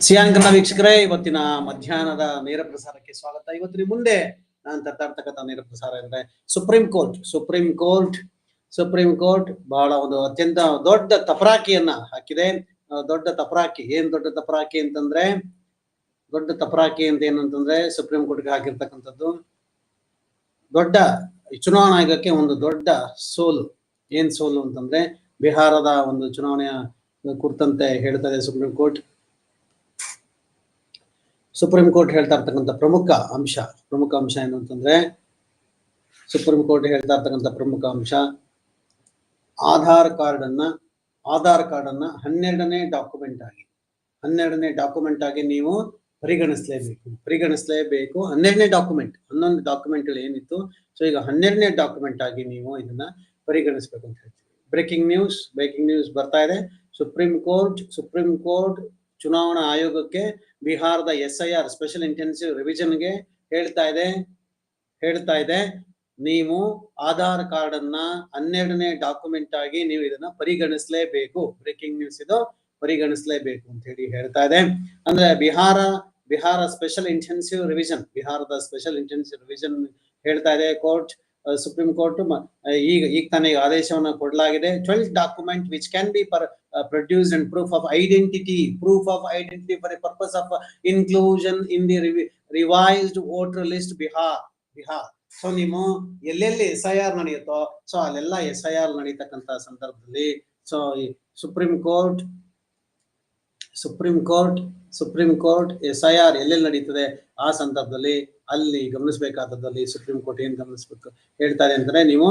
Xi'an Kannada ವೀಕ್ಷಕರೇ, ಇವತ್ತಿನ ಮಧ್ಯಾಹ್ನದ ನೇರ ಪ್ರಸಾರಕ್ಕೆ ಸ್ವಾಗತ. ಇವತ್ತಿನ ಮುಂದೆ ನಾನು ತರ್ತಾಡ್ತಕ್ಕಂಥ ನೇರ ಪ್ರಸಾರ ಅಂದ್ರೆ supreme court. Supreme court supreme court ಬಹಳ ಒಂದು ಅತ್ಯಂತ ದೊಡ್ಡ ತಪರಾಕಿಯನ್ನ ಹಾಕಿದೆ. ದೊಡ್ಡ ತಪರಾಕಿ. ಏನ್ ದೊಡ್ಡ ತಪರಾಕಿ ಅಂತಂದ್ರೆ, ದೊಡ್ಡ ತಪರಾಕಿ ಅಂತ ಏನಂತಂದ್ರೆ ಸುಪ್ರೀಂ ಕೋರ್ಟ್ಗೆ ಹಾಕಿರ್ತಕ್ಕಂಥದ್ದು ದೊಡ್ಡ ಚುನಾವಣಾ ಆಯೋಗಕ್ಕೆ ಒಂದು ದೊಡ್ಡ ಸೋಲು. ಏನ್ ಸೋಲು ಅಂತಂದ್ರೆ, ಬಿಹಾರದ ಒಂದು ಚುನಾವಣೆಯ ಕುರಿತಂತೆ ಹೇಳ್ತದೆ ಸುಪ್ರೀಂ ಕೋರ್ಟ್. ಸುಪ್ರೀಂ ಕೋರ್ಟ್ ಹೇಳ್ತಾ ಇರ್ತಕ್ಕಂಥ ಪ್ರಮುಖ ಅಂಶ ಪ್ರಮುಖ ಅಂಶ ಏನು ಅಂತಂದ್ರೆ ಸುಪ್ರೀಂ ಕೋರ್ಟ್ ಹೇಳ್ತಾ ಇರ್ತಕ್ಕಂಥ ಪ್ರಮುಖ ಅಂಶ, ಆಧಾರ್ ಕಾರ್ಡ್ ಅನ್ನ ಆಧಾರ್ ಕಾರ್ಡ್ ಅನ್ನ ಹನ್ನೆರಡನೇ ಡಾಕ್ಯುಮೆಂಟ್ ಆಗಿ, ಹನ್ನೆರಡನೇ ಡಾಕ್ಯುಮೆಂಟ್ ಆಗಿ ನೀವು ಪರಿಗಣಿಸಲೇಬೇಕು. ಪರಿಗಣಿಸಲೇಬೇಕು ಹನ್ನೆರಡನೇ ಡಾಕ್ಯುಮೆಂಟ್ ಹನ್ನೊಂದು ಡಾಕ್ಯುಮೆಂಟ್ಗಳು ಏನಿತ್ತು ಸೊ ಈಗ ಹನ್ನೆರಡನೇ ಡಾಕ್ಯುಮೆಂಟ್ ಆಗಿ ನೀವು ಇದನ್ನ ಪರಿಗಣಿಸಬೇಕು ಅಂತ ಹೇಳ್ತೀವಿ. ಬ್ರೇಕಿಂಗ್ ನ್ಯೂಸ್ ಬ್ರೇಕಿಂಗ್ ನ್ಯೂಸ್ ಬರ್ತಾ ಇದೆ. ಸುಪ್ರೀಂ ಕೋರ್ಟ್ ಸುಪ್ರೀಂ ಕೋರ್ಟ್ ಚುನಾವಣಾ ಆಯೋಗಕ್ಕೆ ಬಿಹಾರದ S I R special intensive ರಿವಿಷನ್ಗೆ ಹೇಳ್ತಾ ಇದೆ ಹೇಳ್ತಾ ಇದೆ. ನೀವು ಆಧಾರ್ ಕಾರ್ಡ್ ಅನ್ನ ಹನ್ನೆರಡನೇ ಡಾಕ್ಯುಮೆಂಟ್ ಆಗಿ ನೀವು ಇದನ್ನ ಪರಿಗಣಿಸಲೇಬೇಕು. ಬ್ರೇಕಿಂಗ್ ನ್ಯೂಸ್ ಇದು, ಪರಿಗಣಿಸಲೇಬೇಕು ಅಂತ ಹೇಳಿ ಹೇಳ್ತಾ ಇದೆ. ಅಂದ್ರೆ Bihar Bihar special intensive revision, ಬಿಹಾರದ ಸ್ಪೆಷಲ್ ಇಂಟೆನ್ಸಿವ್ ರಿವಿಷನ್ ಹೇಳ್ತಾ ಇದೆ ಕೋರ್ಟ್. ಸುಪ್ರೀಂ ಕೋರ್ಟ್ ಈಗ ಈಗ ತಾನೇ ಆದೇಶವನ್ನು ಕೊಡಲಾಗಿದೆ. Twelve document which can be per produce and proof of identity proof of identity for purpose of inclusion in the revised voter list Bihar Bihar so ನೀವು ಎಲ್ಲೆಲ್ಲಿ S I R ನಡೆಯುತ್ತೋ so ಅಲ್ಲೆಲ್ಲ S I R ನಡೀತಕ್ಕಂತ ಸಂದರ್ಭದಲ್ಲಿ so supreme court supreme court supreme court S I R ಎಲ್ಲೆಲ್ಲಿ ನಡೀತದೆ, ಆ ಸಂದರ್ಭದಲ್ಲಿ ಅಲ್ಲಿ ಗಮನಿಸಬೇಕಾದದ್ದಲ್ಲಿ ಸುಪ್ರೀಂ ಕೋರ್ಟ್ ಏನ್ ಗಮನಿಸ್ಬೇಕು? ಹೇಳ್ತಾರೆ ಅಂದ್ರೆ ನೀವು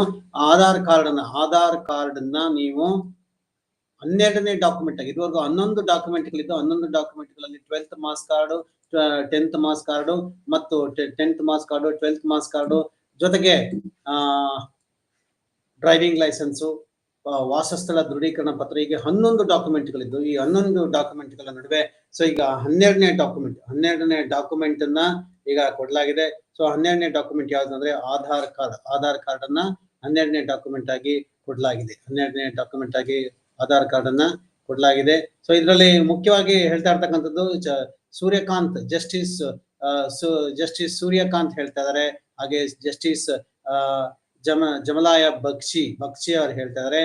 ಆಧಾರ್ ಕಾರ್ಡ್ ಅನ್ನ ಆಧಾರ್ ಕಾರ್ಡ್ ಅನ್ನ ನೀವು ಹನ್ನೆರಡನೇ ಡಾಕ್ಯುಮೆಂಟ್ ಆಗಿ, ಇದುವರೆಗೂ ಹನ್ನೊಂದು ಡಾಕ್ಯುಮೆಂಟ್ಗಳಿದ್ದು ಹನ್ನೊಂದು ಡಾಕ್ಯುಮೆಂಟ್ಗಳಲ್ಲಿ twelfth marks card tenth marks card ಮತ್ತು tenth marks card twelfth marks card ಜೊತೆಗೆ ಡ್ರೈವಿಂಗ್ ಲೈಸೆನ್ಸು ವಾಸಸ್ಥಳ ದೃಢೀಕರಣ ಪತ್ರ ಹೀಗೆ ಹನ್ನೊಂದು ಡಾಕ್ಯುಮೆಂಟ್ಗಳಿದ್ದು ಈ ಹನ್ನೊಂದು ಡಾಕ್ಯುಮೆಂಟ್ಗಳ ನಡುವೆ ಸೊ ಈಗ ಹನ್ನೆರಡನೇ ಡಾಕ್ಯುಮೆಂಟ್ ಹನ್ನೆರಡನೇ ಡಾಕ್ಯುಮೆಂಟ್ ಅನ್ನ ಈಗ ಕೊಡಲಾಗಿದೆ. ಸೊ ಹನ್ನೆರಡನೇ ಡಾಕ್ಯುಮೆಂಟ್ ಯಾವ್ದಂದ್ರೆ ಆಧಾರ್ ಕಾರ್ಡ್ ಆಧಾರ್ ಕಾರ್ಡ್ ಅನ್ನ ಹನ್ನೆರಡನೇ ಡಾಕ್ಯುಮೆಂಟ್ ಆಗಿ ಕೊಡಲಾಗಿದೆ. ಹನ್ನೆರಡನೇ ಡಾಕ್ಯುಮೆಂಟ್ ಆಗಿ ಆಧಾರ್ ಕಾರ್ಡ್ ಅನ್ನ ಕೊಡಲಾಗಿದೆ. ಸೊ ಇದರಲ್ಲಿ ಮುಖ್ಯವಾಗಿ ಹೇಳ್ತಾ ಇರ್ತಕ್ಕಂಥದ್ದು ಸೂರ್ಯಕಾಂತ್, ಜಸ್ಟಿಸ್ ಜಸ್ಟಿಸ್ ಸೂರ್ಯಕಾಂತ್ ಹೇಳ್ತಾ ಇದಾರೆ. ಹಾಗೆ ಜಸ್ಟಿಸ್ ಜಮ ಜಮಲಾಯ ಬಕ್ಷಿ ಬಕ್ಷಿ ಅವ್ರು ಹೇಳ್ತಾ ಇದಾರೆ,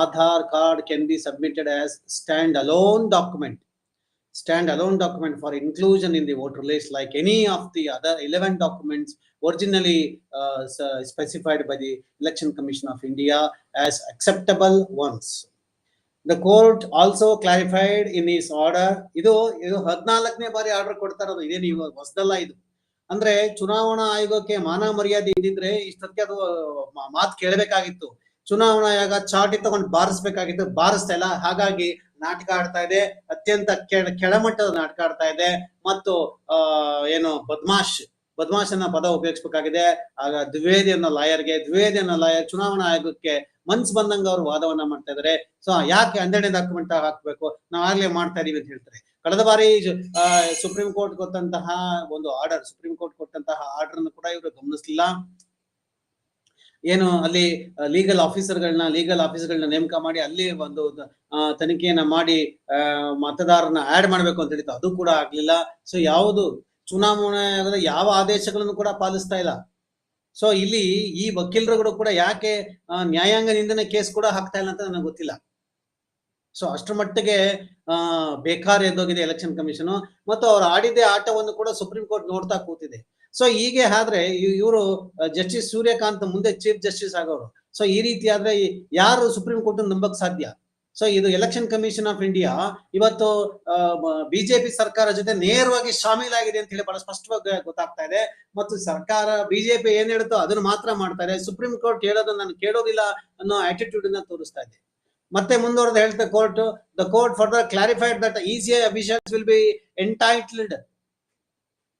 Aadhaar card can be submitted as standalone document standalone document for inclusion in the voter list like any of the other eleven documents originally specified by the election commission of India as acceptable ones the court also clarified in is order ಇದು ಇದು ಹದಿನಾಲ್ಕನೇ ಬಾರಿ order ಕೊಡ್ತಾರೆ ಇರೋದು, ಇದೇನು ಇವಾಗ ಹೊಸದಲ್ಲ ಇದು? ಅಂದ್ರೆ ಚುನಾವಣಾ ಆಯೋಗಕ್ಕೆ ಮಾನ ಮರ್ಯಾದೆ ಇದ್ದಿದ್ರೆ ಇಷ್ಟೊತ್ತಿಗೆ ಅದು ಮಾತು ಕೇಳಬೇಕಾಗಿತ್ತು. ಚುನಾವಣಾ ಆಯೋಗ ಚಾಟಿ ತಗೊಂಡು ಬಾರಿಸ್ಬೇಕಾಗಿತ್ತು. ಬಾರಿಸ್ತಾ ಇಲ್ಲ. ಹಾಗಾಗಿ ನಾಟಕ ಆಡ್ತಾ ಇದೆ. ಅತ್ಯಂತ ಕೆಳ, ಕೆಳಮಟ್ಟದ ನಾಟಕ ಆಡ್ತಾ ಇದೆ. ಮತ್ತು, ಆ, ಏನು ಬದ್ಮಾಶ್ ಬದ್ಮಾಶ್ ಅನ್ನೋ ಪದ ಉಪಯೋಗಿಸ್ಬೇಕಾಗಿದೆ. ಆಗ ದ್ವಿವೇದಿ ಅನ್ನೋ ಲಾಯರ್ಗೆ, ದ್ವಿವೇದಿ ಅನ್ನೋ ಲಾಯರ್ ಚುನಾವಣಾ ಆಯೋಗಕ್ಕೆ ಮನ್ಸ್ ಬಂದಂಗ ಅವರು ವಾದವನ್ನ ಮಾಡ್ತಾ ಇದಾರೆ. ಸೊ, ಯಾಕೆ ಹನ್ನೆರಡನೇ ಡಾಕ್ಯುಮೆಂಟ್ ಹಾಕ್ಬೇಕು? ನಾವು ಆಗ್ಲೇ ಮಾಡ್ತಾ ಇದೀವಿ ಅಂತ ಹೇಳ್ತಾರೆ. ಕಳೆದ ಬಾರಿ ಸುಪ್ರೀಂ ಕೋರ್ಟ್ ಕೊಟ್ಟಂತಹ ಒಂದು ಆರ್ಡರ್ ಸುಪ್ರೀಂ ಕೋರ್ಟ್ ಕೊಟ್ಟಂತಹ ಆರ್ಡರ್ ಅನ್ನು ಕೂಡ ಇವರು ಗಮನಿಸಲಿಲ್ಲ. ಏನು ಅಲ್ಲಿ ಲೀಗಲ್ ಆಫೀಸರ್ಗಳನ್ನ ಲೀಗಲ್ ಆಫೀಸರ್ಗಳನ್ನ ನೇಮಕ ಮಾಡಿ ಅಲ್ಲಿ ಒಂದು ತನಿಖೆಯನ್ನ ಮಾಡಿ ಆ, ಮತದಾರನ ಆಡ್ ಮಾಡ್ಬೇಕು ಅಂತ ಹೇಳಿತ್ತು ಅದು ಕೂಡ ಆಗ್ಲಿಲ್ಲ. ಸೊ ಯಾವುದು ಚುನಾವಣೆ ಯಾವ ಆದೇಶಗಳನ್ನು ಕೂಡ ಪಾಲಿಸ್ತಾ ಇಲ್ಲ. ಸೊ ಇಲ್ಲಿ ಈ ವಕೀಲರುಗಳು ಕೂಡ ಯಾಕೆ ನ್ಯಾಯಾಂಗ ನಿಂದನೆ ಕೇಸ್ ಕೂಡ ಹಾಕ್ತಾ ಇಲ್ಲ ಅಂತ ನನಗೆ ಗೊತ್ತಿಲ್ಲ. ಸೊ ಅಷ್ಟರ ಮಟ್ಟಿಗೆ, ಆ, ಬೇಕಾರ್ ಎದ್ದೋಗಿದೆ ಎಲೆಕ್ಷನ್ ಕಮಿಷನ್ ಮತ್ತು ಅವ್ರು ಆಡಿದ್ದೇ ಆಟವನ್ನು ಕೂಡ ಸುಪ್ರೀಂ ಕೋರ್ಟ್ ನೋಡ್ತಾ ಕೂತಿದೆ. ಸೊ ಹೀಗೆ ಆದ್ರೆ ಇವರು ಜಸ್ಟಿಸ್ ಸೂರ್ಯಕಾಂತ್ ಮುಂದೆ ಚೀಫ್ ಜಸ್ಟಿಸ್ ಆಗೋರು. ಸೊ ಈ ರೀತಿ ಆದ್ರೆ, ಯಾರು ಸುಪ್ರೀಂ ಕೋರ್ಟ್ ನಂಬಕ್ ಸಾಧ್ಯ? ಸೊ ಇದು ಎಲೆಕ್ಷನ್ ಕಮಿಷನ್ ಆಫ್ ಇಂಡಿಯಾ ಇವತ್ತು ಬಿಜೆಪಿ ಸರ್ಕಾರ ಜೊತೆ ನೇರವಾಗಿ ಶಾಮೀಲಾಗಿದೆ ಅಂತ ಹೇಳಿ ಬಹಳ ಸ್ಪಷ್ಟವಾಗಿ ಗೊತ್ತಾಗ್ತಾ ಇದೆ. ಮತ್ತು ಸರ್ಕಾರ ಬಿಜೆಪಿ ಏನ್ ಹೇಳುತ್ತೋ ಅದನ್ನು ಮಾತ್ರ ಮಾಡ್ತಾರೆ. ಸುಪ್ರೀಂ ಕೋರ್ಟ್ ಹೇಳೋದನ್ನ ನಾನು ಕೇಳೋದಿಲ್ಲ ಅನ್ನೋ ಆಟಿಟ್ಯೂಡ್ ಅನ್ನ ತೋರಿಸ್ತಾ ಇದೆ. ಮತ್ತೆ ಮುಂದುವರೆದು ಹೇಳ್ತಾ court the court further clarified that ECI officials will be entitled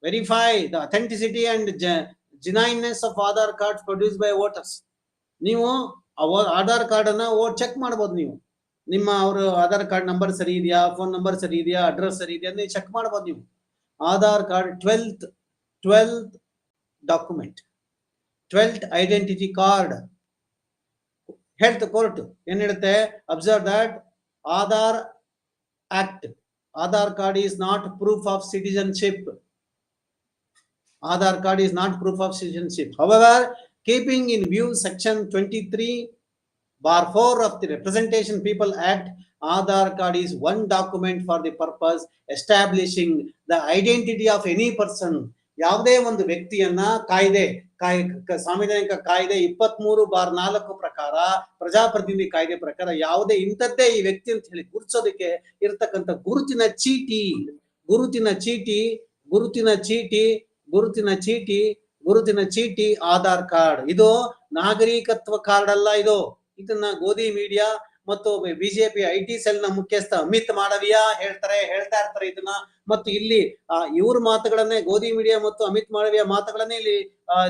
verify the authenticity and genuineness of Aadhaar card produce by voters ನೀವು ಆಧಾರ್ ಕಾರ್ಡ್ ಅನ್ನ ಚೆಕ್ ಮಾಡ್ಬೋದು ನೀವು. ನಿಮ್ಮ ಅವರು ಆಧಾರ್ ಕಾರ್ಡ್ ನಂಬರ್ ಸರಿ ಇದೆಯಾ ಫೋನ್ ನಂಬರ್ ಸರಿ ಇದೆಯಾ ಅಡ್ರೆಸ್ ಸರಿ ಇದೆಯಾ ನೀವು ಚೆಕ್ ಮಾಡ್ಬೋದು ನೀವು. Aadhaar card twelfth twelfth document twelfth identity card health court ಏನ್ ಹೇಳುತ್ತೆ observe that Aadhaar act Aadhaar card is not proof of citizenship. Aadhaar card is not proof of citizenship. However, keeping in view section twenty-three bar four of the Representation People Act, Aadhaar card is one document for the purpose establishing the identity of any person. ಯಾವುದೇ ಒಂದು ವ್ಯಕ್ತಿಯನ್ನ ಕಾಯ್ದೆ, ಕಾಯ್ ಸಾಂವಿಧಾನಿಕ ಕಾಯ್ದೆ ಇಪ್ಪತ್ಮೂರು bar ನಾಲ್ಕು ಪ್ರಕಾರ, ಪ್ರಜಾಪ್ರತಿನಿಧಿ ಕಾಯ್ದೆ ಪ್ರಕಾರ ಯಾವುದೇ ಇಂಥದ್ದೇ ಈ ವ್ಯಕ್ತಿ ಅಂತ ಹೇಳಿ ಗುರುತಿಸೋದಕ್ಕೆ ಇರತಕ್ಕಂತ ಗುರುತಿನ ಚೀಟಿ ಗುರುತಿನ ಚೀಟಿ ಗುರುತಿನ ಚೀಟಿ ಗುರುತಿನ ಚೀಟಿ ಗುರುತಿನ ಚೀಟಿ, ಆಧಾರ್ ಕಾರ್ಡ್. ಇದು ನಾಗರಿಕತ್ವ ಕಾರ್ಡ್ ಅಲ್ಲ ಇದು. ಇದನ್ನ ಗೋಧಿ ಮೀಡಿಯಾ ಮತ್ತು ಬಿಜೆಪಿ ಐ ಟಿ ಸೆಲ್ನ ಮುಖ್ಯಸ್ಥ ಅಮಿತ್ ಮಾಳವಿಯಾ ಹೇಳ್ತಾರೆ, ಹೇಳ್ತಾ ಇರ್ತಾರೆ ಇದನ್ನ. ಮತ್ತು ಇಲ್ಲಿ ಇವ್ರ ಮಾತುಗಳನ್ನೇ, ಗೋಧಿ ಮೀಡಿಯಾ ಮತ್ತು ಅಮಿತ್ ಮಾಳವಿಯಾ ಮಾತುಗಳನ್ನೇ ಇಲ್ಲಿ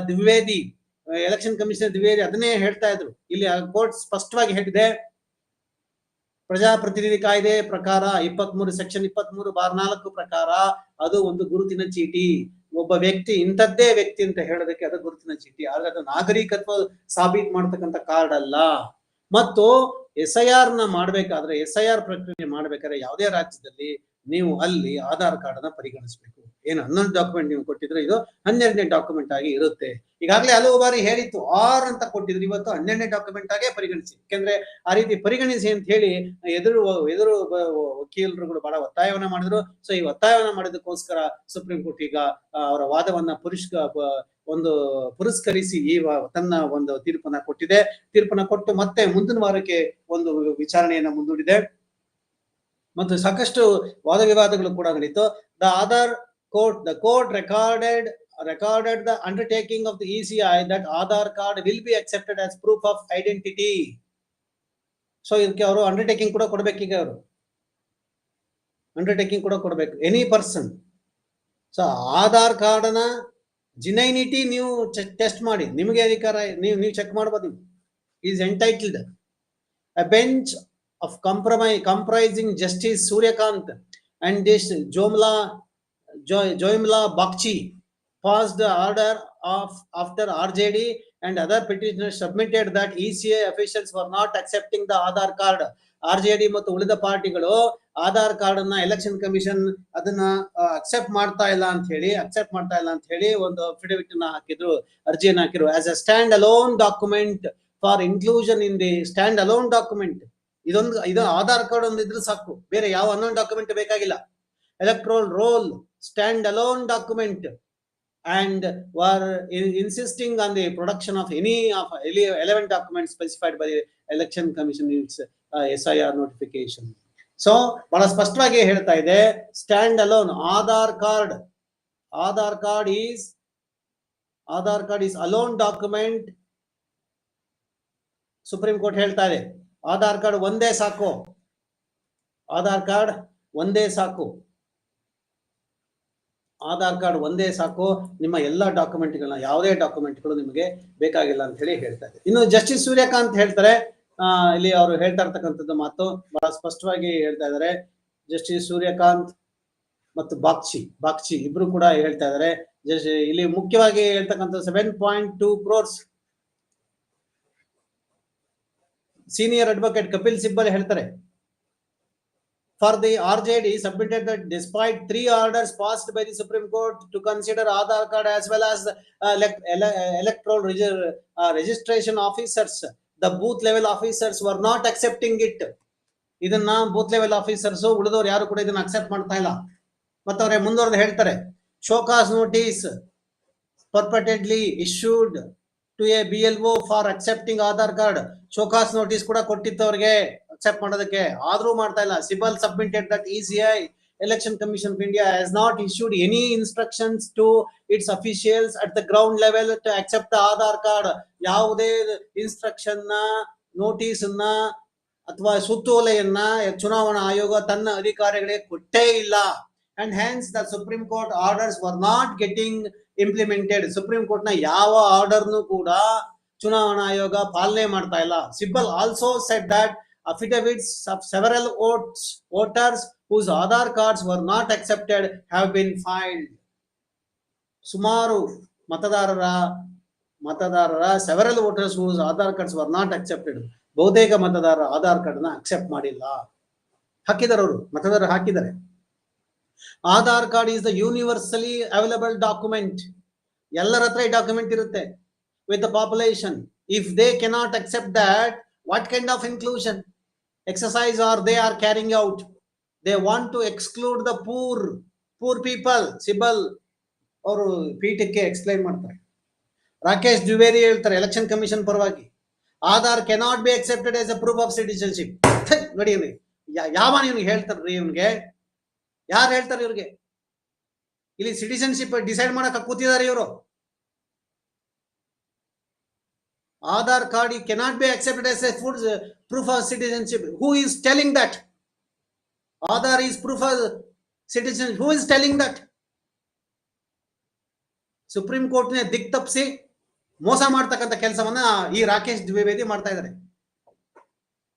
ದ್ವಿವೇದಿ ಎಲೆಕ್ಷನ್ ಕಮಿಷನರ್ ದ್ವಿವೇದಿ ಅದನ್ನೇ ಹೇಳ್ತಾ ಇದ್ರು. ಇಲ್ಲಿ ಕೋರ್ಟ್ ಸ್ಪಷ್ಟವಾಗಿ ಹೇಳಿದೆ ಪ್ರಜಾಪ್ರತಿನಿಧಿ ಕಾಯ್ದೆ ಪ್ರಕಾರ ಇಪ್ಪತ್ಮೂರು ಸೆಕ್ಷನ್ ಇಪ್ಪತ್ಮೂರು, ಬಾರ್ ನಾಲ್ಕು ಪ್ರಕಾರ ಅದು ಒಂದು ಗುರುತಿನ ಚೀಟಿ. ಒಬ್ಬ ವ್ಯಕ್ತಿ ಇಂಥದ್ದೇ ವ್ಯಕ್ತಿ ಅಂತ ಹೇಳೋದಕ್ಕೆ ಅದು ಗುರುತಿನ ಚೀಟಿ. ಆದ್ರೆ ಅದು ನಾಗರಿಕತ್ವ ಸಾಬೀತ್ ಮಾಡ್ತಕ್ಕಂಥ ಕಾರ್ಡ್ ಅಲ್ಲ. ಮತ್ತು ಎಸ್ ಐ ಆರ್ನ ಮಾಡ್ಬೇಕಾದ್ರೆ ಎಸ್ ಐ ಆರ್ ಪ್ರಕ್ರಿಯೆ ಮಾಡ್ಬೇಕಾದ್ರೆ ಯಾವುದೇ ರಾಜ್ಯದಲ್ಲಿ ನೀವು ಅಲ್ಲಿ ಆಧಾರ್ ಕಾರ್ಡ್ ಅನ್ನ ಪರಿಗಣಿಸಬೇಕು. ಏನು ಹನ್ನೊಂದು ಡಾಕ್ಯುಮೆಂಟ್ ನೀವು ಕೊಟ್ಟಿದ್ರೆ ಇದು ಹನ್ನೆರಡನೇ ಡಾಕ್ಯುಮೆಂಟ್ ಆಗಿ ಇರುತ್ತೆ. ಈಗಾಗಲೇ ಹಲವು ಬಾರಿ ಹೇಳಿತ್ತು, ಆರ್ ಅಂತ ಕೊಟ್ಟಿದ್ರು. ಇವತ್ತು ಹನ್ನೆರಡನೇ ಡಾಕ್ಯುಮೆಂಟ್ ಆಗೇ ಪರಿಗಣಿಸಿ. ಯಾಕೆಂದ್ರೆ ಆ ರೀತಿ ಪರಿಗಣಿಸಿ ಅಂತ ಹೇಳಿ ಎದುರು ಎದುರು ವಕೀಲರುಗಳು ಬಹಳ ಒತ್ತಾಯವನ್ನ ಮಾಡಿದ್ರು. ಸೊ ಈ ಒತ್ತಾಯವನ್ನ ಮಾಡಿದಕ್ಕೋಸ್ಕರ ಸುಪ್ರೀಂ ಕೋರ್ಟ್ ಈಗ ಅವರ ವಾದವನ್ನ ಪುರುಷ್ಕ ಒಂದು ಪುರಸ್ಕರಿಸಿ ಈ ತನ್ನ ಒಂದು ತೀರ್ಪನ್ನ ಕೊಟ್ಟಿದೆ. ತೀರ್ಪನ್ನ ಕೊಟ್ಟು ಮತ್ತೆ ಮುಂದಿನ ವಾರಕ್ಕೆ ಒಂದು ವಿಚಾರಣೆಯನ್ನ ಮುಂದೂಡಿದೆ. ಮತ್ತು ಸಾಕಷ್ಟು ವಾದ ವಿವಾದಗಳು ಕೂಡ ನಡೀತು. The Aadhaar court the court recorded recorded the undertaking of the ECI that Aadhaar card will be accepted as proof of identity so ಇದಕ್ಕೆ ಅವರು ಅಂಡರ್ಟೇಕಿಂಗ್ ಕೂಡ ಕೊಡಬೇಕೀಗ ಅವರು. ಅಂಡರ್ಟೇಕಿಂಗ್ ಕೂಡ ಕೊಡಬೇಕು. ಎನಿ ಪರ್ಸನ್ ಸೊ ಆಧಾರ್ ಕಾರ್ಡ್ನ ಜಿನೈನಿಟಿ ನೀವು ಟೆಸ್ಟ್ ಮಾಡಿ. ನಿಮಗೆ ಅಧಿಕಾರ, ನೀವು ನೀವು ಚೆಕ್ ಮಾಡ್ಬೋದು. Is entitled a bench of compromise comprising justice Suryakant and this Joymalya Joe- Joymalya Bagchi passed the order of, after RJD and other petitioners submitted that ECA officials were not accepting the Aadhaar card. RJD ಮತ್ತು ಉಳಿದ ಪಾರ್ಟಿಗಳು Aadhaar card ಅನ್ನ election commission ಅದನ್ನ accept ಮಾಡ್ತಾ ಇಲ್ಲ ಅಂತ ಹೇಳಿ accept ಮಾಡ್ತಾ ಇಲ್ಲ ಅಂತ ಹೇಳಿ ಒಂದು ಅಫಿಡವಿಟ್ ಅನ್ನ ಹಾಕಿದ್ರು, ಅರ್ಜಿಯನ್ನ ಹಾಕಿದ್ರು as a stand alone document for inclusion in the stand alone document ಇದೊಂದು ಇದು ಆಧಾರ್ ಕಾರ್ಡ್ ಒಂದು ಇದ್ರೆ ಸಾಕು. ಬೇರೆ ಯಾವ ಹನ್ನೊಂದು ಡಾಕ್ಯುಮೆಂಟ್ ಬೇಕಾಗಿಲ್ಲ. Electoral roll stand alone document and were insisting on the production of any of of relevant documents specified by the election commission in its uh, SIR notification. So ಬಹಳ ಸ್ಪಷ್ಟವಾಗಿ ಹೇಳ್ತಾ ಇದೆ stand alone Aadhaar card. Aadhaar card is Aadhaar card is alone document Supreme Court ಹೇಳ್ತಾ ಇದೆ. Aadhaar card ಒಂದೇ ಸಾಕು. Aadhaar card ಒಂದೇ ಸಾಕು. ಆಧಾರ್ ಕಾರ್ಡ್ ಒಂದೇ ಸಾಕು. ನಿಮ್ಮ ಎಲ್ಲ ಡಾಕ್ಯುಮೆಂಟ್ಗಳನ್ನ, ಯಾವುದೇ ಡಾಕ್ಯುಮೆಂಟ್ಗಳು ನಿಮಗೆ ಬೇಕಾಗಿಲ್ಲ ಅಂತ ಹೇಳಿ ಹೇಳ್ತಾ ಇದೆ ಇನ್ನು ಜಸ್ಟಿಸ್ ಸೂರ್ಯಕಾಂತ್ ಹೇಳ್ತಾರೆ. ಇಲ್ಲಿ ಅವರು ಹೇಳ್ತಾ ಇರ್ತಕ್ಕಂಥದ್ದು ಮಾತು ಬಹಳ ಸ್ಪಷ್ಟವಾಗಿ ಹೇಳ್ತಾ ಇದ್ದಾರೆ. ಜಸ್ಟಿಸ್ ಸೂರ್ಯಕಾಂತ್ ಮತ್ತು ಬಾಕ್ಸಿ ಬಾಕ್ಸಿ ಇಬ್ರು ಕೂಡ ಹೇಳ್ತಾ ಇದ್ದಾರೆ. ಇಲ್ಲಿ ಮುಖ್ಯವಾಗಿ ಹೇಳ್ತಕ್ಕಂಥ seven point two crores senior advocate Kapil Sibal ಹೇಳ್ತಾರೆ. For the R J D submitted that despite three orders passed by the Supreme Court to consider Aadhaar card as well as electoral registration officers the booth level officers were not accepting it ಇದನ್ನ booth level officers ಉಳಿದವರು ಯಾರು ಕೂಡ ಇದನ್ನ accept ಮಾಡ್ತಾ ಇಲ್ಲ. ಮತ್ತೆ ಅವ್ರೆ ಮುಂದುವರೆದು ಹೇಳ್ತಾರೆ. Show cause notice purportedly issued to a B L O for accepting Aadhaar card show cause notice ಕೂಡ ಕೊಟ್ಟಿತ್ತು ಅವ್ರಿಗೆ ಅಕ್ಸೆಪ್ಟ್ ಮಾಡೋದಕ್ಕೆ. ಆದ್ರೂ ಮಾಡ್ತಾ ಇಲ್ಲ. Sibal submitted that ECI Election Commission of India has not issued any instructions to its officials at the ground level to accept Aadhaar card ಯಾವುದೇ ಇನ್ಸ್ಟ್ರಕ್ಷನ್ನ ನೋಟಿಸ್ನ ಅಥವಾ ಸುತ್ತೋಲೆಯನ್ನ ಚುನಾವಣಾ ಆಯೋಗ ತನ್ನ ಅಧಿಕಾರಿಗಳಿಗೆ ಕೊಟ್ಟೇ ಇಲ್ಲ. And hence the Supreme Court orders were not getting implemented Supreme ಕೋರ್ಟ್ನ ಯಾವ ಆರ್ಡರ್ನು ಕೂಡ ಚುನಾವಣಾ ಆಯೋಗ ಪಾಲನೆ ಮಾಡ್ತಾ ಇಲ್ಲ. Sibal also said that affidavits of several votes voters whose Aadhaar cards were not accepted have been filed ಸುಮಾರು ಮತದಾರರ ಮತದಾರರ several voters whose Aadhaar cards were not accepted ಬಹುತೇಕ ಮತದಾರರ ಆಧಾರ್ ಕಾರ್ಡ್ನ ಅಕ್ಸೆಪ್ಟ್ ಮಾಡಿಲ್ಲ. ಹಾಕಿದ್ದಾರೆ ಅವರು, ಮತದಾರರು ಹಾಕಿದ್ದಾರೆ. Aadhaar card is the universally available document ಎಲ್ಲರ ಹತ್ರ ಈ ಡಾಕ್ಯುಮೆಂಟ್ ಇರುತ್ತೆ with the population if they cannot accept that what kind of inclusion exercise are they are carrying out they want to exclude the poor poor people Sibal ಅವರು ಪೀಠಕ್ಕೆ explain ಮಾಡ್ತಾರೆ ರಾಕೇಶ್ ದ್ವಿವೇದಿ ಹೇಳ್ತಾರೆ election commission ಪರವಾಗಿ Aadhaar cannot be accepted as a proof of citizenship ನೋಡಿ ಯಾವ ಇವ್ನಿಗೆ ಹೇಳ್ತಾರ್ರಿ ಇವ್ನಿಗೆ ಯಾರು ಹೇಳ್ತಾರೆ ಇವ್ರಿಗೆ? ಇಲ್ಲಿ ಸಿಟಿಜನ್ಶಿಪ್ ಡಿಸೈಡ್ ಮಾಡಕ್ ಕೂತಿದ್ದಾರೆ ಇವರು. Aadhaar card cannot be accepted as a food proof of citizenship who is telling that Aadhaar is proof of citizen who is telling that Supreme Court ನೇ ದಿಕ್ ತಪ್ಪಿಸಿ ಮೋಸ ಮಾಡ್ತಕ್ಕಂಥ ಕೆಲಸವನ್ನ ಈ ರಾಕೇಶ್ ದ್ವಿವೇದಿ ಮಾಡ್ತಾ ಇದ್ದಾರೆ.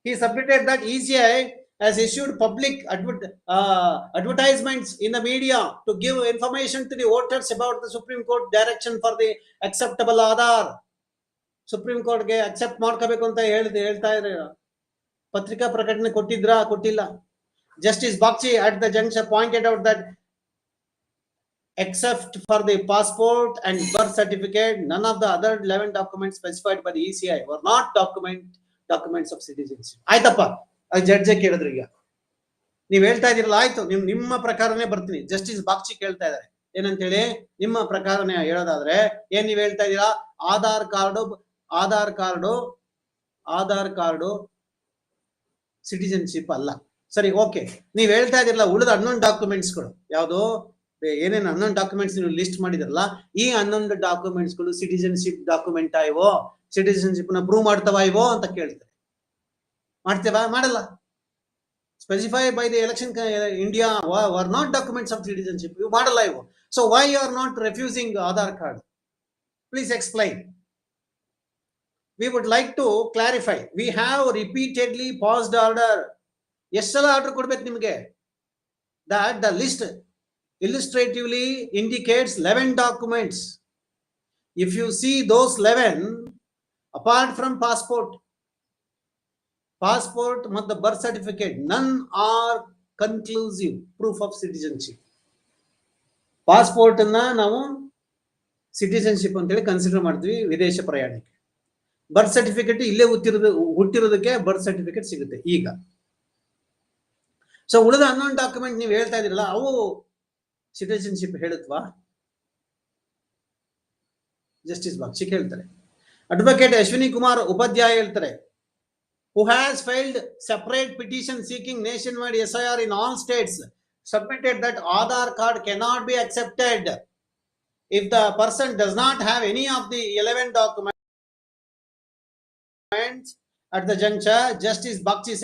He submitted that ECI has issued public advert, uh, advertisements in the media to give information to the voters about the Supreme Court direction for the acceptable Aadhaar. Supreme ಕೋರ್ಟ್ಗೆ ಅಕ್ಸೆಪ್ಟ್ ಮಾಡ್ಕೋಬೇಕು ಅಂತ ಹೇಳ್ದೆ ಹೇಳ್ತಾ ಇದ್ರೆ ಪತ್ರಿಕಾ ಪ್ರಕಟಣೆ ಕೊಟ್ಟಿದ್ರಾ ಕೊಟ್ಟಿಲ್ಲ justice Bagchi at the junction pointed out that except for the passport and birth certificate, none of the other 11 documents specified by the ECI were not document documents of citizenship. ಆಯ್ತಪ್ಪ ಜಡ್ಜೆ ಕೇಳಿದ್ರು ಈಗ. ನೀವ್ ಹೇಳ್ತಾ ಇದೀರಲ್ಲ ಆಯ್ತು, ನಿಮ್ ನಿಮ್ಮ ಪ್ರಕಾರನೇ ಬರ್ತೀನಿ. ಜಸ್ಟಿಸ್ ಬಾಕ್ಚಿ ಕೇಳ್ತಾ ಇದಾರೆ ಏನಂತೇಳಿ, ನಿಮ್ಮ ಪ್ರಕಾರನೇ ಹೇಳೋದಾದ್ರೆ, ಏನ್ ನೀವ್ ಹೇಳ್ತಾ ಇದೀರಾ Aadhaar card Aadhaar card Aadhaar card citizenship ಅಲ್ಲ. ಸರಿ, ಓಕೆ. ನೀವ್ ಹೇಳ್ತಾ ಇದೀರಲ್ಲ ಉಳಿದ ಹನ್ನೊಂದು ಡಾಕ್ಯುಮೆಂಟ್ಸ್ಗಳು ಯಾವುದು? ಏನೇನು ಹನ್ನೊಂದು ಡಾಕ್ಯುಮೆಂಟ್ಸ್ ನೀವು ಲಿಸ್ಟ್ ಮಾಡಿದ್ರಲ್ಲ ಈ ಹನ್ನೊಂದು ಡಾಕ್ಯುಮೆಂಟ್ಸ್ಗಳು ಸಿಟಿಜನ್ಶಿಪ್ ಡಾಕ್ಯುಮೆಂಟ್ ಆಯ್ವೋ ಸಿಟಿಜನ್ಶಿಪ್ನ ಪ್ರೂವ್ ಮಾಡ್ತಾವ ಇವೋ ಅಂತ ಕೇಳ್ತಾರೆ. ಮಾಡ್ತೇವಾ ಮಾಡಲ್ಲ. Specify by the election India are not documents of citizenship ಇವು ಮಾಡಲ್ಲ ಇವು. So why you are not refusing Aadhaar card please explain we would like to clarify we have repeatedly passed order ಎಷ್ಟೆಲ್ಲ ಆರ್ಡರ್ ಕೊಡ್ಬೇಕು ನಿಮಗೆ? That the list illustratively indicates 11 documents. If you see those 11, apart from passport, passport ಮತ್ತು birth certificate none are conclusive proof of citizenship. Passport ಅನ್ನ ನಾವು citizenship ಅಂತೇಳಿ consider ಮಾಡ್ತೀವಿ ವಿದೇಶ ಪ್ರಯಾಣಕ್ಕೆ. ಬರ್ತ್ ಸರ್ಟಿಫಿಕೇಟ್ ಇಲ್ಲೇ ಹುಟ್ಟಿರೋದು, ಹುಟ್ಟಿರೋದಕ್ಕೆ ಬರ್ತ್ ಸರ್ಟಿಫಿಕೇಟ್ ಸಿಗುತ್ತೆ ಈಗ. ಸೊ ಉಳಿದ ಹನ್ನೊಂದು ಡಾಕ್ಯುಮೆಂಟ್ ನೀವು ಹೇಳ್ತಾ ಇದ್ದೀರಲ್ಲ, ಅವು ಸಿಟಿಜನ್ಶಿಪ್ ಹೇಳುತ್ತವಾ ಜಸ್ಟಿಸ್ ಬಾಕ್ಷಿಕ್ ಹೇಳ್ತಾರೆ. ಅಡ್ವೊಕೇಟ್ ಅಶ್ವಿನಿ ಕುಮಾರ್ ಉಪಾಧ್ಯಾಯ ಹೇಳ್ತಾರೆ has filed separate petition seeking nationwide S I R in all states submitted that Aadhaar card cannot be accepted if the person does not have any of the eleven documents at the junction Justice Bagchi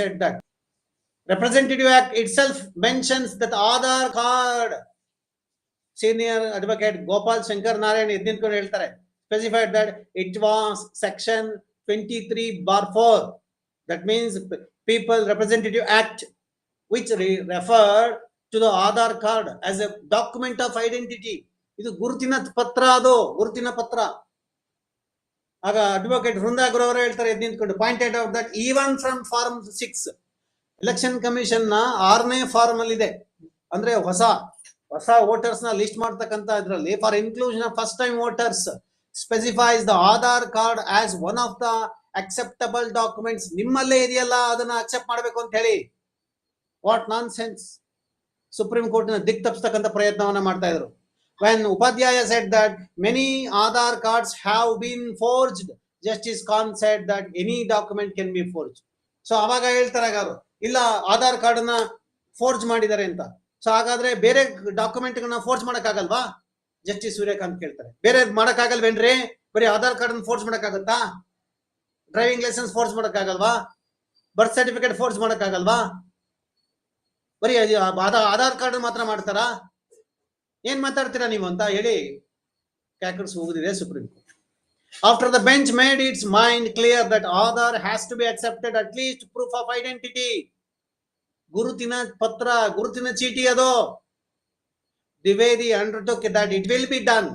Representative Act itself mentions that Aadhaar card. Senior advocate Gopal Shankar Narayan ಎದ್ದಿನ್ಕೊಂಡು ಹೇಳ್ತಾರೆ specified that it was section twenty-three bar four. That means People Representative Act, which re- refer to the Aadhaar card as a document of identity. ಇದು ಗುರುತಿನ ಪತ್ರ ಅದು, ಗುರುತಿನ ಪತ್ರ ಆಗ advocate ವೃಂದಾಗ್ರ ಅವರು ಹೇಳ್ತಾರೆ ಎದ್ದು ನಿಂತ್ಕೊಂಡು pointed out that even from form six election ಕಮಿಷನ್ನ ಆರನೇ ಫಾರ್ಮ್ ಅಲ್ಲಿ ಇದೆ ಅಂದ್ರೆ ಹೊಸ ಹೊಸ ವೋಟರ್ಸ್ನ ಲಿಸ್ಟ್ ಮಾಡ್ತಕ್ಕಂತ ಇದ್ರಲ್ಲಿ for inclusion first time voters specifies the Aadhaar card as one of the acceptable documents ನಿಮ್ಮಲ್ಲೇ ಇದೆಯಲ್ಲ, ಅದನ್ನ ಅಕ್ಸೆಪ್ಟ್ ಮಾಡಬೇಕು ಅಂತ ಹೇಳಿ. ವಾಟ್ ನಾನ್ ಸೆನ್ಸ್ ಸುಪ್ರೀಂ ಕೋರ್ಟ್ನ ದಿಕ್ ತಪ್ಪಿಸ್ತಕ್ಕಂತ ಪ್ರಯತ್ನವನ್ನ ಮಾಡ್ತಾ ಇದ್ರು. When Upadhyay said that many Aadhaar cards have been forged Justice Kant said that any document can be forge so ಅವಾಗ ಹೇಳ್ತಾರೆ ಅವರು ಇಲ್ಲ ಆಧಾರ್ ಕಾರ್ಡ್ನ ಫೋರ್ಜ್ ಮಾಡಿದ್ದಾರೆ ಅಂತ. ಸೊ ಹಾಗಾದ್ರೆ ಬೇರೆ ಡಾಕ್ಯುಮೆಂಟ್ ಗಳನ್ನ ಫೋರ್ಜ್ ಮಾಡಕ್ಕಾಗಲ್ವಾ? ಜಸ್ಟಿಸ್ ಸೂರ್ಯಕಾಂತ್ ಕೇಳ್ತಾರೆ. ಬೇರೆ ಮಾಡಕ್ಕಾಗಲ್ವೇನ್ರಿ? ಬರೀ ಆಧಾರ್ ಕಾರ್ಡ್ ಫೋರ್ಜ್ ಮಾಡಕ್ಕಾಗತ್ತಾ? ಡ್ರೈವಿಂಗ್ ಲೈಸೆನ್ಸ್ ಫೋರ್ಸ್ ಮಾಡೋಕ್ಕಾಗಲ್ವಾ? ಬರ್ತ್ ಸರ್ಟಿಫಿಕೇಟ್ ಫೋರ್ಸ್ ಮಾಡೋಕ್ಕಾಗಲ್ವಾ? ಬರೀ ಆಧಾರ್ ಕಾರ್ಡ್ ಮಾತ್ರ ಮಾಡ್ತಾರಾ? ಏನ್ ಮಾತಾಡ್ತೀರಾ ನೀವು ಅಂತ ಹೇಳಿ ಕ್ಯಾಕರ್ಸ್ ಹೋಗುದಿದೆ Supreme Court after the bench made its mind clear that Aadhaar has to be accepted at least proof of identity ಗುರುತಿನ ಪತ್ರ, ಗುರುತಿನ ಚೀಟಿ ಅದು. Dwivedi took that it will be done.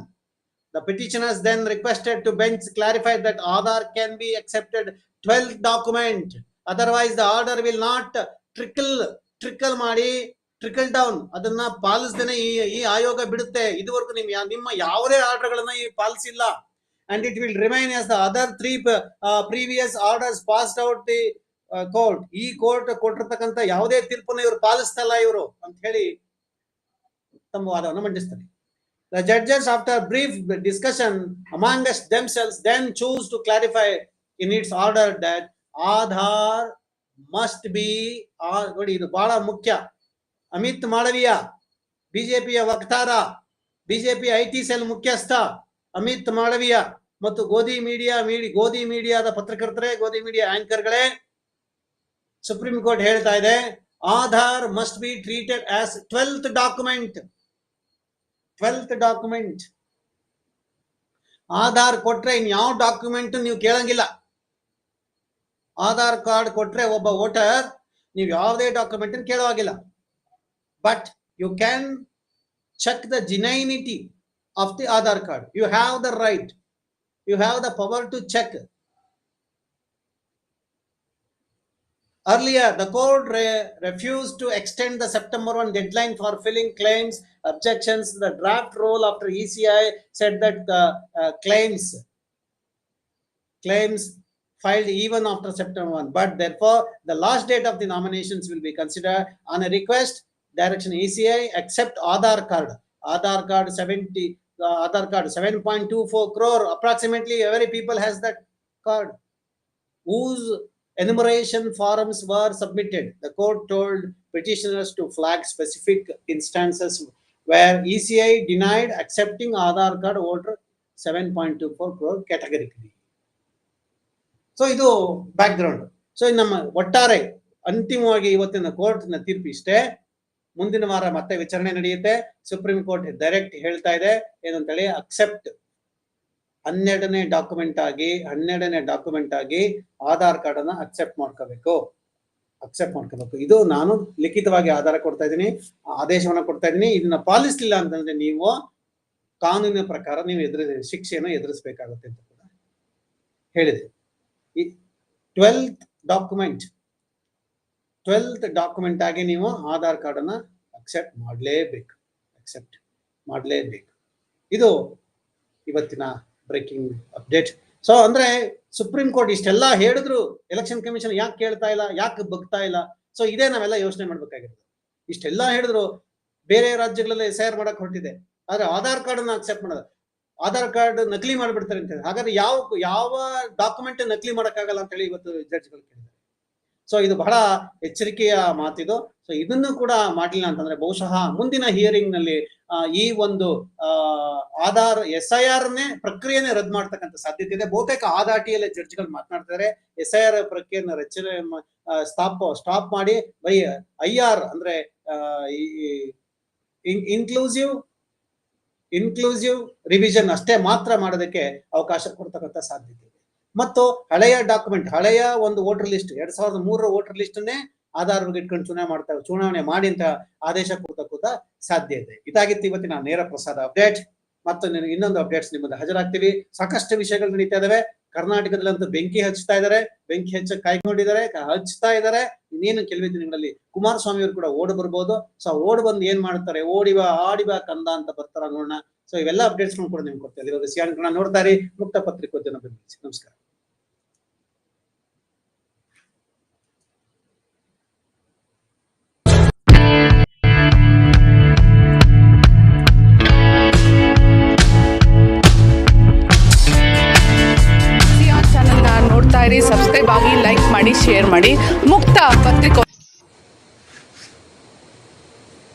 The petitioners then requested to bench clarify that Aadhaar can be accepted twelfth document. Otherwise, the order will not trickle, trickle ಮಾಡಿ trickle down ಅದನ್ನ ಪಾಲಿಸದೇನೆ ಈ ಈ ಆಯೋಗ ಬಿಡುತ್ತೆ. ಇದುವರೆಗೂ ನಿಮ್ ನಿಮ್ಮ ಯಾವುದೇ ಆರ್ಡರ್ಗಳನ್ನ ಈ ಪಾಲಿಸಿಲ್ಲ and it will remain as the other three previous orders passed out the court ಈ ಕೋರ್ಟ್ ಕೊಟ್ಟಿರ್ತಕ್ಕಂಥ ಯಾವುದೇ ತೀರ್ಪನ್ನು ಇವರು ಪಾಲಿಸ್ತಲ್ಲ ಇವರು ಅಂತ ಹೇಳಿ ತಮ್ಮ ವಾದವನ್ನು ಮಂಡಿಸ್ತಾರೆ. The judges, after brief discussion among us themselves, then choose to clarify in its order that Aadhaar must be, ನೋಡಿ ಇದು ಬಹಳ ಮುಖ್ಯ. ಅಮಿತ್ ಮಾಳವಿಯ ಬಿಜೆಪಿಯ ವಕ್ತಾರ ಬಿಜೆಪಿ ಐ ಟಿ ಸೆಲ್ ಮುಖ್ಯಸ್ಥ ಅಮಿತ್ ಮಾಳವಿಯ ಮತ್ತು ಗೋಧಿ ಮೀಡಿಯಾ ಮೀಡಿ ಗೋಧಿ ಮೀಡಿಯಾದ ಪತ್ರಕರ್ತರೇ ಗೋಧಿ ಮೀಡಿಯಾ ಆಂಕರ್ಗಳೇ ಸುಪ್ರೀಂ ಕೋರ್ಟ್ ಹೇಳ್ತಾ ಇದೆ Aadhaar must be treated as twelfth document twelfth document Aadhaar ಕೊಟ್ರೆ ಇನ್ ಯಾವ ಡಾಕ್ಯುಮೆಂಟ್ ನೀವು ಕೇಳಂಗಿಲ್ಲ. ಆಧಾರ್ ಕಾರ್ಡ್ ಕೊಟ್ರೆ ಒಬ್ಬ ವೋಟರ್ ನೀವು ಯಾವುದೇ ಡಾಕ್ಯುಮೆಂಟ್ ಕೇಳೋ ಹಾಗಿಲ್ಲ. But you can check the genuineness of the Aadhaar card you have the right you have the power to check Earlier, the court re- refused to extend the September 1 deadline for filling claims, objections. The draft rule after ECI said that the uh, claims claims filed even after September 1. But therefore, the last date of the nominations will be considered on a request direction ECI accept Aadhaar card. Aadhaar card 70, uh, Aadhaar card 7.24 crore approximately every people has that card whose enumeration forms were submitted. The court told petitioners to flag specific instances where ECI denied accepting Aadhaar card voter 7.24 crore categorically. So ಇದು background so ನಮ್ಮ ಒಟ್ಟಾರೆ ಅಂತಿಮವಾಗಿ ಇವತ್ತಿನ ಕೋರ್ಟ್ನ ತೀರ್ಪು ಇಷ್ಟೇ ಮುಂದಿನ ವಾರ ಮತ್ತೆ ವಿಚಾರಣೆ ನಡೆಯುತ್ತೆ ಸುಪ್ರೀಂ ಕೋರ್ಟ್ ಡೈರೆಕ್ಟ್ ಹೇಳ್ತಾ ಇದೆ ಏನಂತೇಳಿ ಅಕ್ಸೆಪ್ಟ್ ಹನ್ನೆರಡನೇ ಡಾಕ್ಯುಮೆಂಟ್ ಆಗಿ, ಹನ್ನೆರಡನೇ ಡಾಕ್ಯುಮೆಂಟ್ ಆಗಿ ಆಧಾರ್ ಕಾರ್ಡ್ ಅನ್ನ ಅಕ್ಸೆಪ್ಟ್ ಮಾಡ್ಕೋಬೇಕು. ಅಕ್ಸೆಪ್ಟ್ ಮಾಡ್ಕೋಬೇಕು. ಇದು ನಾನು ಲಿಖಿತವಾಗಿ ಆಧಾರ ಕೊಡ್ತಾ ಇದ್ದೀನಿ, ಆದೇಶವನ್ನ ಕೊಡ್ತಾ ಇದ್ದೀನಿ. ಇದನ್ನ ಪಾಲಿಸಲಿಲ್ಲ ಅಂತಂದ್ರೆ ನೀವು ಕಾನೂನಿನ ಪ್ರಕಾರ ನೀವು ಎದುರ, ಶಿಕ್ಷೆಯನ್ನು ಎದುರಿಸಬೇಕಾಗುತ್ತೆ ಅಂತ ಕೂಡ ಹೇಳಿದೆ. ಈ ಟ್ವೆಲ್ತ್ ಡಾಕ್ಯುಮೆಂಟ್ ಟ್ವೆಲ್ತ್ ಡಾಕ್ಯುಮೆಂಟ್ ಆಗಿ ನೀವು ಆಧಾರ್ ಕಾರ್ಡ್ ಅನ್ನ ಅಕ್ಸೆಪ್ಟ್ ಮಾಡಲೇಬೇಕು. ಅಕ್ಸೆಪ್ಟ್ ಮಾಡಲೇಬೇಕು. ಇದು ಇವತ್ತಿನ ಬ್ರೇಕಿಂಗ್ ಅಪ್ಡೇಟ್ ಸೊ ಅಂದ್ರೆ ಸುಪ್ರೀಂ ಕೋರ್ಟ್ ಇಷ್ಟೆಲ್ಲ ಹೇಳಿದ್ರು ಎಲೆಕ್ಷನ್ ಕಮಿಷನ್ ಯಾಕೆ ಕೇಳ್ತಾ ಇಲ್ಲ, ಯಾಕೆ ಬಗ್ತಾ ಇಲ್ಲ? ಸೊ ಇದೇ ನಾವೆಲ್ಲ ಯೋಚನೆ ಮಾಡ್ಬೇಕಾಗಿರೋದು. ಇಷ್ಟೆಲ್ಲ ಹೇಳಿದ್ರು, ಬೇರೆ ರಾಜ್ಯಗಳಲ್ಲಿ ಎಸ್ ಮಾಡಕ್ ಹೊರಟಿದೆ. ಆದ್ರೆ ಆಧಾರ್ ಕಾರ್ಡ್ ಅನ್ನ ಅಕ್ಸೆಪ್ಟ್ ಮಾಡೋದು. ಆಧಾರ್ ಕಾರ್ಡ್ ನಕಲಿ ಮಾಡ್ಬಿಡ್ತಾರೆ ಅಂತ ಹಾಗಾದ್ರೆ ಯಾವ ಯಾವ ಡಾಕ್ಯುಮೆಂಟ್ ನಕಲಿ ಮಾಡಕ್ಕಾಗಲ್ಲ ಅಂತ ಹೇಳಿ ಇವತ್ತು ಜಡ್ಜ್ಗಳು ಕೇಳಿದ್ದಾರೆ. ಸೊ ಇದು ಬಹಳ ಎಚ್ಚರಿಕೆಯ ಮಾತಿದು. ಸೊ ಇದನ್ನು ಕೂಡ ಮಾಡಲಿಲ್ಲ ಅಂತಂದ್ರೆ ಬಹುಶಃ ಮುಂದಿನ ಹಿಯರಿಂಗ್ನಲ್ಲಿ ಈ ಒಂದು ಆ, ಆಧಾರ್ ಎಸ್ ಐ ಆರ್ ನೇ ಪ್ರಕ್ರಿಯೆನೇ ರದ್ದು ಮಾಡ್ತಕ್ಕಂಥ ಸಾಧ್ಯತೆ ಇದೆ. ಬಹುತೇಕ ಆದಾಟಿಯಲ್ಲೇ ಜಡ್ಜ್ಗಳು ಮಾತನಾಡ್ತಾರೆ ಎಸ್ ಐ ಆರ್ ಪ್ರಕ್ರಿಯೆಯನ್ನ ರಚನೆ ಸ್ಟಾಪ್ ಸ್ಟಾಪ್ ಮಾಡಿ ಬೈ ಐ ಆರ್ ಅಂದ್ರೆ ಇನ್ಕ್ಲೂಸಿವ್ ಇನ್ಕ್ಲೂಸಿವ್ ರಿವಿಷನ್ ಅಷ್ಟೇ ಮಾತ್ರ ಮಾಡೋದಕ್ಕೆ ಅವಕಾಶ ಕೊಡ್ತಕ್ಕಂಥ ಸಾಧ್ಯತೆ ಮತ್ತು ಹಳೆಯ ಡಾಕ್ಯುಮೆಂಟ್ ಹಳೆಯ ಒಂದು ವೋಟರ್ ಲಿಸ್ಟ್ ಎರಡ್ ಸಾವಿರದ ಮೂರರ ವೋಟರ್ ಲಿಸ್ಟ್ ಅನ್ನೇ ಆಧಾರವಾಗಿ ಇಟ್ಕೊಂಡು ಚುನಾವಣೆ ಮಾಡ್ತಾರೆ ಚುನಾವಣೆ ಮಾಡಿ ಅಂತ ಆದೇಶ ಕೊಡ್ತಕ್ಕಂಥ ಸಾಧ್ಯ ಇದೆ. ಇದಾಗಿತ್ತು ಇವತ್ತಿನ ನೇರ ಪ್ರಸಾದ ಅಪ್ಡೇಟ್ ಮತ್ತು ಇನ್ನೊಂದು ಅಪ್ಡೇಟ್ಸ್ ನಿಮ್ಮದು ಹಾಜರಾಗ್ತೀವಿ. ಸಾಕಷ್ಟು ವಿಷಯಗಳು ನಡೀತಾ ಇದಾವೆ. ಕರ್ನಾಟಕದಲ್ಲಂತೂ ಬೆಂಕಿ ಹಚ್ತಾ ಇದ್ದಾರೆ ಬೆಂಕಿ ಹಚ್ಚ ಕಾಯ್ಕೊಂಡಿದ್ದಾರೆ ಹಚ್ತಾ ಇದ್ದಾರೆ ಇನ್ನೇನು ಕೆಲವೇ ದಿನಗಳಲ್ಲಿ ಕುಮಾರಸ್ವಾಮಿ ಅವರು ಕೂಡ ಓಡ್ ಬರ್ಬೋದು. ಸೊ ಓಡ್ ಬಂದು ಏನ್ ಮಾಡ್ತಾರೆ? ಓಡಿ ಬಾ ಆಡಿ ಬಾ ಕಂದ ಅಂತ ಬರ್ತಾರ ನೋಡೋಣ. ಸೊ ಇವೆಲ್ಲ ಅಪ್ಡೇಟ್ಸ್ ಕೂಡ ನಿಮ್ಗೆ ಕೊಡ್ತಾ ಇದ್ದೀವಿ ಸಿಯಾನ್ ನೋಡ್ತಾ ಇರಿ, ಮುಕ್ತ ಪತ್ರಿಕೋದ್ಯಮ ಬೆಂಬಲಿಸಿ. ನಮಸ್ಕಾರ. ಸಬ್ಸ್ಕ್ರೈಬ್ ಆಗಿ ಲೈಕ್ ಮಾಡಿ ಶೇರ್ ಮಾಡಿ. ಮುಕ್ತ ಪತ್ರಿಕೋದ್ಯಮ